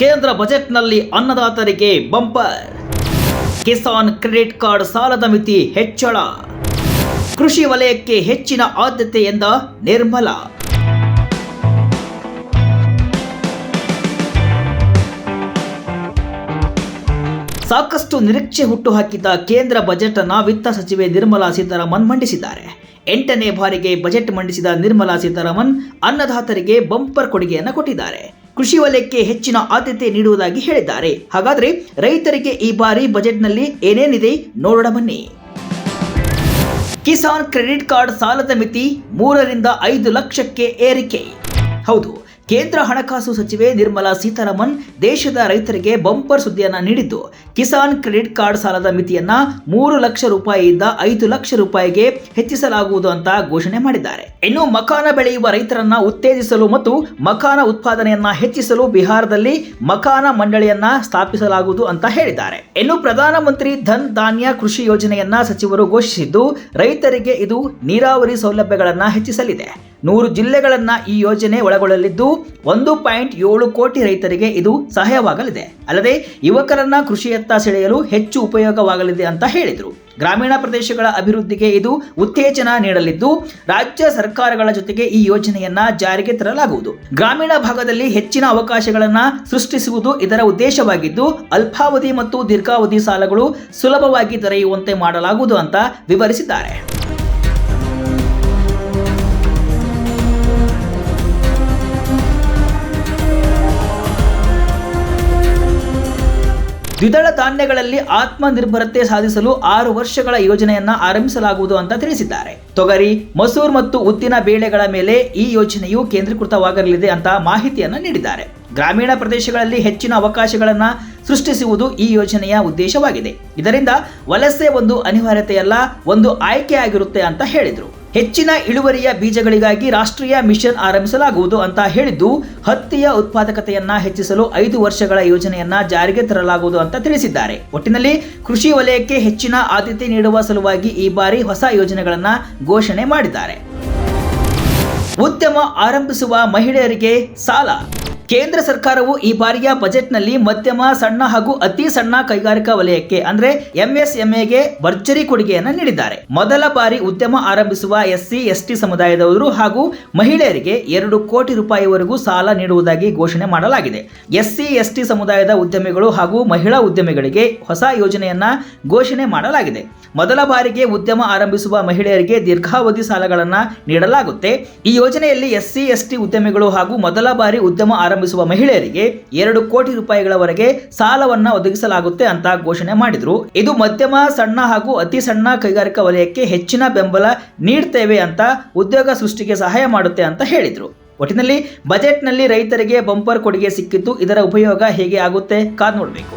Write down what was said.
ಕೇಂದ್ರ ಬಜೆಟ್ನಲ್ಲಿ ಅನ್ನದಾತರಿಗೆ ಬಂಪರ್. ಕಿಸಾನ್ ಕ್ರೆಡಿಟ್ ಕಾರ್ಡ್ ಸಾಲದ ಮಿತಿ ಹೆಚ್ಚಳ. ಕೃಷಿ ವಲಯಕ್ಕೆ ಹೆಚ್ಚಿನ ಆದ್ಯತೆ ಎಂದ ನಿರ್ಮಲಾ. ಸಾಕಷ್ಟು ನಿರೀಕ್ಷೆ ಹುಟ್ಟುಹಾಕಿದ್ದ ಕೇಂದ್ರ ಬಜೆಟ್ ಅನ್ನು ವಿತ್ತ ಸಚಿವೆ ನಿರ್ಮಲಾ ಸೀತಾರಾಮನ್ ಮಂಡಿಸಿದ್ದಾರೆ. ಎಂಟನೇ ಬಾರಿಗೆ ಬಜೆಟ್ ಮಂಡಿಸಿದ ನಿರ್ಮಲಾ ಸೀತಾರಾಮನ್ ಅನ್ನದಾತರಿಗೆ ಬಂಪರ್ ಕೊಡುಗೆಯನ್ನು ಕೊಟ್ಟಿದ್ದಾರೆ. ಕೃಷಿ ವಲಯಕ್ಕೆ ಹೆಚ್ಚಿನ ಆದ್ಯತೆ ನೀಡುವುದಾಗಿ ಹೇಳಿದ್ದಾರೆ. ಹಾಗಾದ್ರೆ ರೈತರಿಗೆ ಈ ಬಾರಿ ಬಜೆಟ್ನಲ್ಲಿ ಏನೇನಿದೆ ನೋಡೋಣ ಬನ್ನಿ. ಕಿಸಾನ್ ಕ್ರೆಡಿಟ್ ಕಾರ್ಡ್ ಸಾಲದ ಮಿತಿ ಮೂರರಿಂದ ಐದು ಲಕ್ಷಕ್ಕೆ ಏರಿಕೆ. ಹೌದು. ಕೇಂದ್ರ ಹಣಕಾಸು ಸಚಿವೆ ನಿರ್ಮಲಾ ಸೀತಾರಾಮನ್ ದೇಶದ ರೈತರಿಗೆ ಬಂಪರ್ ಸುದ್ದಿಯನ್ನ ನೀಡಿದ್ದು, ಕಿಸಾನ್ ಕ್ರೆಡಿಟ್ ಕಾರ್ಡ್ ಸಾಲದ ಮಿತಿಯನ್ನ ಮೂರು ಲಕ್ಷ ರೂಪಾಯಿಯಿಂದ ಐದು ಲಕ್ಷ ರೂಪಾಯಿಗೆ ಹೆಚ್ಚಿಸಲಾಗುವುದು ಅಂತ ಘೋಷಣೆ ಮಾಡಿದ್ದಾರೆ. ಇನ್ನು ಮಕಾನ ಬೆಳೆಯುವ ರೈತರನ್ನ ಉತ್ತೇಜಿಸಲು ಮತ್ತು ಮಕಾನ ಉತ್ಪಾದನೆಯನ್ನ ಹೆಚ್ಚಿಸಲು ಬಿಹಾರದಲ್ಲಿ ಮಕಾನ ಮಂಡಳಿಯನ್ನ ಸ್ಥಾಪಿಸಲಾಗುವುದು ಅಂತ ಹೇಳಿದ್ದಾರೆ. ಇನ್ನು ಪ್ರಧಾನಮಂತ್ರಿ ಧನ್ ಧಾನ್ಯ ಕೃಷಿ ಯೋಜನೆಯನ್ನ ಸಚಿವರು ಘೋಷಿಸಿದ್ದು, ರೈತರಿಗೆ ಇದು ನೀರಾವರಿ ಸೌಲಭ್ಯಗಳನ್ನ ಹೆಚ್ಚಿಸಲಿದೆ. ನೂರು ಜಿಲ್ಲೆಗಳನ್ನು ಈ ಯೋಜನೆ ಒಳಗೊಳ್ಳಲಿದ್ದು ಒಂದು ಪಾಯಿಂಟ್ ಏಳು ಕೋಟಿ ರೈತರಿಗೆ ಇದು ಸಹಾಯವಾಗಲಿದೆ. ಅಲ್ಲದೆ ಯುವಕರನ್ನ ಕೃಷಿಯತ್ತ ಸೆಳೆಯಲು ಹೆಚ್ಚು ಉಪಯೋಗವಾಗಲಿದೆ ಅಂತ ಹೇಳಿದರು. ಗ್ರಾಮೀಣ ಪ್ರದೇಶಗಳ ಅಭಿವೃದ್ಧಿಗೆ ಇದು ಉತ್ತೇಜನ ನೀಡಲಿದ್ದು, ರಾಜ್ಯ ಸರ್ಕಾರಗಳ ಜೊತೆಗೆ ಈ ಯೋಜನೆಯನ್ನ ಜಾರಿಗೆ ತರಲಾಗುವುದು. ಗ್ರಾಮೀಣ ಭಾಗದಲ್ಲಿ ಹೆಚ್ಚಿನ ಅವಕಾಶಗಳನ್ನ ಸೃಷ್ಟಿಸುವುದು ಇದರ ಉದ್ದೇಶವಾಗಿದ್ದು, ಅಲ್ಪಾವಧಿ ಮತ್ತು ದೀರ್ಘಾವಧಿ ಸಾಲಗಳು ಸುಲಭವಾಗಿ ದೊರೆಯುವಂತೆ ಮಾಡಲಾಗುವುದು ಅಂತ ವಿವರಿಸಿದ್ದಾರೆ. ದ್ವಿದಳ ಧಾನ್ಯಗಳಲ್ಲಿ ಆತ್ಮನಿರ್ಭರತೆ ಸಾಧಿಸಲು ಆರು ವರ್ಷಗಳ ಯೋಜನೆಯನ್ನ ಆರಂಭಿಸಲಾಗುವುದು ಅಂತ ತಿಳಿಸಿದ್ದಾರೆ. ತೊಗರಿ, ಮಸೂರ್ ಮತ್ತು ಉದ್ದಿನ ಬೇಳೆಗಳ ಮೇಲೆ ಈ ಯೋಜನೆಯು ಕೇಂದ್ರೀಕೃತವಾಗಲಿದೆ ಅಂತ ಮಾಹಿತಿಯನ್ನು ನೀಡಿದ್ದಾರೆ. ಗ್ರಾಮೀಣ ಪ್ರದೇಶಗಳಲ್ಲಿ ಹೆಚ್ಚಿನ ಅವಕಾಶಗಳನ್ನು ಸೃಷ್ಟಿಸುವುದು ಈ ಯೋಜನೆಯ ಉದ್ದೇಶವಾಗಿದೆ. ಇದರಿಂದ ವಲಸೆ ಒಂದು ಅನಿವಾರ್ಯತೆಯಲ್ಲ, ಒಂದು ಆಯ್ಕೆಯಾಗಿರುತ್ತೆ ಅಂತ ಹೇಳಿದರು. ಹೆಚ್ಚಿನ ಇಳುವರಿಯ ಬೀಜಗಳಿಗಾಗಿ ರಾಷ್ಟ್ರೀಯ ಮಿಷನ್ ಆರಂಭಿಸಲಾಗುವುದು ಅಂತ ಹೇಳಿದ್ದು, ಹತ್ತಿಯ ಉತ್ಪಾದಕತೆಯನ್ನ ಹೆಚ್ಚಿಸಲು ಐದು ವರ್ಷಗಳ ಯೋಜನೆಯನ್ನ ಜಾರಿಗೆ ತರಲಾಗುವುದು ಅಂತ ತಿಳಿಸಿದ್ದಾರೆ. ಒಟ್ಟಿನಲ್ಲಿ ಕೃಷಿ ವಲಯಕ್ಕೆ ಹೆಚ್ಚಿನ ಆದ್ಯತೆ ನೀಡುವ ಸಲುವಾಗಿ ಈ ಬಾರಿ ಹೊಸ ಯೋಜನೆಗಳನ್ನ ಘೋಷಣೆ ಮಾಡಿದ್ದಾರೆ. ಉದ್ಯಮ ಆರಂಭಿಸುವ ಮಹಿಳೆಯರಿಗೆ ಸಾಲ. ಕೇಂದ್ರ ಸರ್ಕಾರವು ಈ ಬಾರಿಯ ಬಜೆಟ್ನಲ್ಲಿ ಮಧ್ಯಮ, ಸಣ್ಣ ಹಾಗೂ ಅತಿ ಸಣ್ಣ ಕೈಗಾರಿಕಾ ವಲಯಕ್ಕೆ, ಅಂದ್ರೆ ಎಂಎಸ್ಎಂಎಗೆ ಭರ್ಜರಿ ಕೊಡುಗೆಯನ್ನು ನೀಡಿದ್ದಾರೆ. ಮೊದಲ ಬಾರಿ ಉದ್ಯಮ ಆರಂಭಿಸುವ ಎಸ್ಸಿ, ಎಸ್ಟಿ ಸಮುದಾಯದವರು ಹಾಗೂ ಮಹಿಳೆಯರಿಗೆ ಎರಡು ಕೋಟಿ ರೂಪಾಯಿವರೆಗೂ ಸಾಲ ನೀಡುವುದಾಗಿ ಘೋಷಣೆ ಮಾಡಲಾಗಿದೆ. ಎಸ್ಸಿ, ಎಸ್ಟಿ ಸಮುದಾಯದ ಉದ್ಯಮಿಗಳು ಹಾಗೂ ಮಹಿಳಾ ಉದ್ಯಮಿಗಳಿಗೆ ಹೊಸ ಯೋಜನೆಯನ್ನ ಘೋಷಣೆ ಮಾಡಲಾಗಿದೆ. ಮೊದಲ ಬಾರಿಗೆ ಉದ್ಯಮ ಆರಂಭಿಸುವ ಮಹಿಳೆಯರಿಗೆ ದೀರ್ಘಾವಧಿ ಸಾಲಗಳನ್ನು ನೀಡಲಾಗುತ್ತೆ. ಈ ಯೋಜನೆಯಲ್ಲಿ ಎಸ್ಸಿ, ಎಸ್ಟಿ ಉದ್ಯಮಿಗಳು ಹಾಗೂ ಮೊದಲ ಬಾರಿ ಉದ್ಯಮ ಆರಂಭಿಸುವ ಮಹಿಳೆಯರಿಗೆ ಎರಡು ಕೋಟಿ ರೂಪಾಯಿಗಳವರೆಗೆ ಸಾಲವನ್ನ ಒದಗಿಸಲಾಗುತ್ತೆ ಅಂತ ಘೋಷಣೆ ಮಾಡಿದ್ರು. ಇದು ಮಧ್ಯಮ, ಸಣ್ಣ ಹಾಗೂ ಅತಿ ಸಣ್ಣ ಕೈಗಾರಿಕಾ ವಲಯಕ್ಕೆ ಹೆಚ್ಚಿನ ಬೆಂಬಲ ನೀಡ್ತೇವೆ ಅಂತ ಉದ್ಯೋಗ ಸೃಷ್ಟಿಗೆ ಸಹಾಯ ಮಾಡುತ್ತೆ ಅಂತ ಹೇಳಿದ್ರು. ಒಟ್ಟಿನಲ್ಲಿ ಬಜೆಟ್ನಲ್ಲಿ ರೈತರಿಗೆ ಬಂಪರ್ ಕೊಡುಗೆ ಸಿಕ್ಕಿದ್ದು ಇದರ ಉಪಯೋಗ ಹೇಗೆ ಆಗುತ್ತೆ ಕಾದ್ ನೋಡಬೇಕು.